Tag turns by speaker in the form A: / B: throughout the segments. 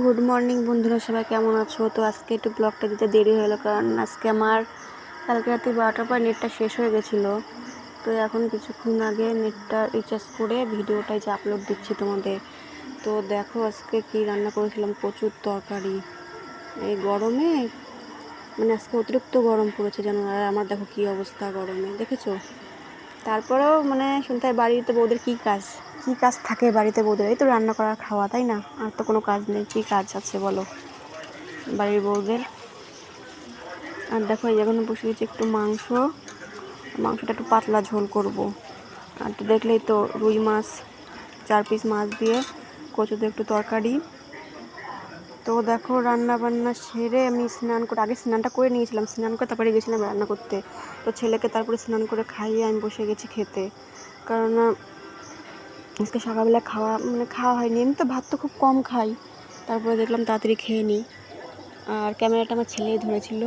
A: Good morning বন্ধুরা, সবাই কেমন আছো? তো আজকে একটু ব্লগটা দিতে দেরি হলো কারণ আজকে আমার কালকে রাতে বারোটার পর নেটটা শেষ হয়ে গেছিল। তো এখন কিছুক্ষণ আগে নেটটা রিচার্জ করে ভিডিওটাই যে আপলোড দিচ্ছি তোমাদের। তো দেখো আজকে কি রান্না করেছিলাম, প্রচুর তরকারি। এই গরমে মানে আজকে অতিরিক্ত গরম পড়েছে যেন আর আমার দেখো কি অবস্থা গরমে, দেখেছ? তারপরেও মানে শুনতে বাড়িতে বউদের কী কাজ? কী কাজ থাকে বাড়িতে বউদের এই তো রান্না করা, খাওয়া, তাই না? আর তো কোনো কাজ নেই। কী কাজ আছে বলো? বাড়ির বউদের। আর দেখো, এই এখন বসে গেছি একটু মাংস। মাংসটা একটু পাতলা ঝোল করব। আর তো দেখলেই তো, রুই মাছ, চার পিস মাছ দিয়ে কচুতে একটু তরকারি। তো দেখো, রান্না বান্না সেরে আমি স্নান করে, আগে স্নানটা করে নিয়েছিলাম। স্নান করে তারপরে গেছিলাম রান্না করতে। তো ছেলেকে তারপরে স্নান করে খাইয়ে আমি বসে গেছি খেতে। কারণ আজকে সকালবেলা খাওয়া মানে খাওয়া হয়নি। এমনি তো ভাত তো খুব কম খাই। তারপরে দেখলাম তাড়াতাড়ি খেয়ে নিই। আর ক্যামেরাটা আমার ছেলেই ধরেছিল।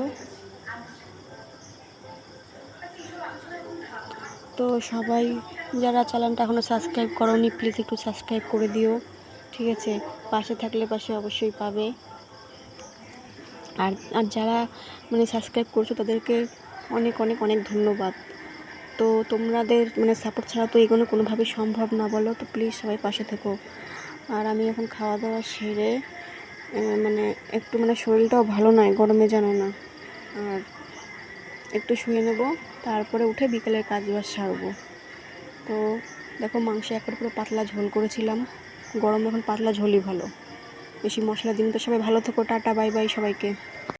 A: তো সবাই যারা চ্যানেলটা এখনও সাবস্ক্রাইব করোনি প্লিজ একটু সাবস্ক্রাইব করে দিও। ঠিক আছে? পাশে থাকলে পাশে অবশ্যই পাবে। আর আর যারা মানে সাবস্ক্রাইব করছ তাদেরকে অনেক অনেক অনেক ধন্যবাদ। তো তোমাদের মানে সাপোর্ট ছাড়া তো এগোনো কোনোভাবেই সম্ভব না, বলো? তো প্লিজ সবাই পাশে থেকো। আর আমি এখন খাওয়া দাওয়া সেরে মানে একটু মানে শরীরটাও ভালো নয়, গরমে জানো না। আর একটু শুয়ে নেব, তারপরে উঠে বিকেলের কাজ বাজ সারবো। তো দেখো মাংস একবার পুরো পাতলা ঝোল করেছিলাম, গরম এখন পাতলা ঝোলই ভালো। বেশি মশলা দিন তো সবাই ভালো থেকো, টাটা, বাই বাই সবাইকে।